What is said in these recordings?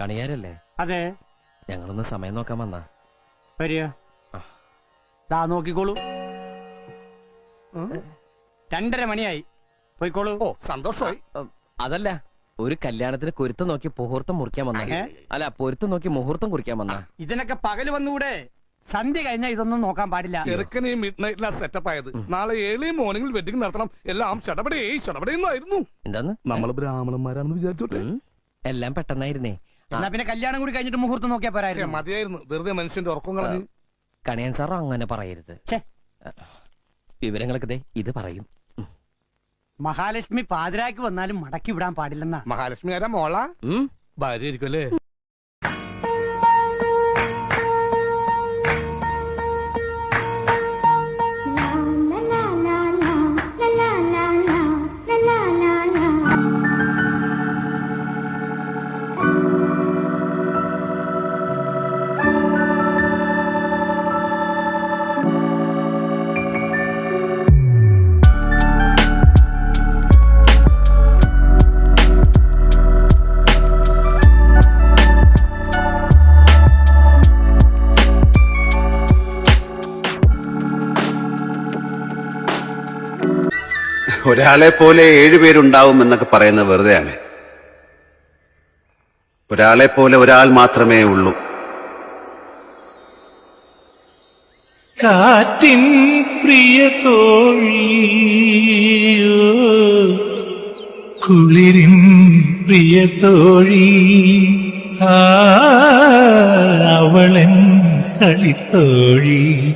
കണിയാരല്ലേ അതെ. ഞങ്ങളൊന്ന് സമയം നോക്കാൻ വന്നാ. വരിക. ദാ നോക്കിക്കോളൂ. രണ്ടര മണിയായി. പോയിക്കോളൂ. ഓ സന്തോഷമായി. അതല്ല ഒരു കല്യാണത്തിന് കുരുത്തം നോക്കി മുഹൂർത്തം മുറിക്കാൻ വന്ന. അല്ല പൊരുത്തം നോക്കി മുഹൂർത്തം കുറിക്കാൻ വന്ന. ഇതിനൊക്കെ പകൽ വന്നുകൂടെ സന്ധ്യ കഴിഞ്ഞാൽ ഇതൊന്നും നോക്കാൻ പാടില്ല. ചെറുക്കന് മിഡ് നൈറ്റിലാ സെറ്റപ്പ് ആയത്. നാളെ ഏളി മോർണിംഗിൽ വെഡിങ് നടത്തണം. എല്ലാം ചടപടേ ചടപടേന്നായിരുന്നു. എന്താന്ന്? നമ്മൾ ബ്രാഹ്മണന്മാരാണെന്ന് വിചാരിച്ചോട്ടെ. എല്ലാം പെട്ടെന്നായിരുന്നേ. എന്നാ പിന്നെ കല്യാണം കൂടി കഴിഞ്ഞിട്ട് മുഹൂർത്തം നോക്കിയാ പോരായിരുന്നു. മതിയായിരുന്നു. വെറുതെ മനുഷ്യന്റെ ഉറക്കം കളഞ്ഞു. കണിയൻ സാറോ അങ്ങനെ പറയരുത്. വിവരങ്ങളൊക്കെ ഇത് പറയും. മഹാലക്ഷ്മി പാതിരാക്ക് വന്നാലും മടക്കി വിടാൻ പാടില്ലെന്നാ. മഹാലക്ഷ്മി ആരാ മോള? ഭാര്യ ആയിരിക്കും ഒരാളെ പോലെ ഏഴുപേരുണ്ടാവും എന്നൊക്കെ പറയുന്നത് വെറുതെയാണ്. ഒരാളെ പോലെ ഒരാൾ മാത്രമേ ഉള്ളൂ. കാറ്റിൻ പ്രിയ കുളിരിൻ പ്രിയ തോഴി? അവളൻ കളിത്തോഴി.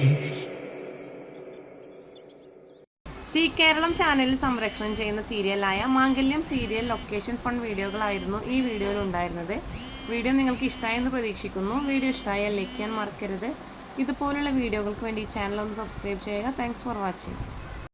സി കേരളം ചാനലിൽ സംരക്ഷണം ചെയ്യുന്ന സീരിയലായ മാംഗല്യം സീരിയൽ ലൊക്കേഷൻ ഫണ്ട് വീഡിയോകളായിരുന്നു ഈ വീഡിയോയിൽ ഉണ്ടായിരുന്നത്. വീഡിയോ നിങ്ങൾക്ക് ഇഷ്ടമായെന്ന് പ്രതീക്ഷിക്കുന്നു. വീഡിയോ ഇഷ്ടമായാൽ ലൈക്ക് ചെയ്യാൻ മറക്കരുത്. ഇതുപോലുള്ള വീഡിയോകൾക്ക് വേണ്ടി ചാനൽ ഒന്ന് സബ്സ്ക്രൈബ് ചെയ്യുക. Thanks for watching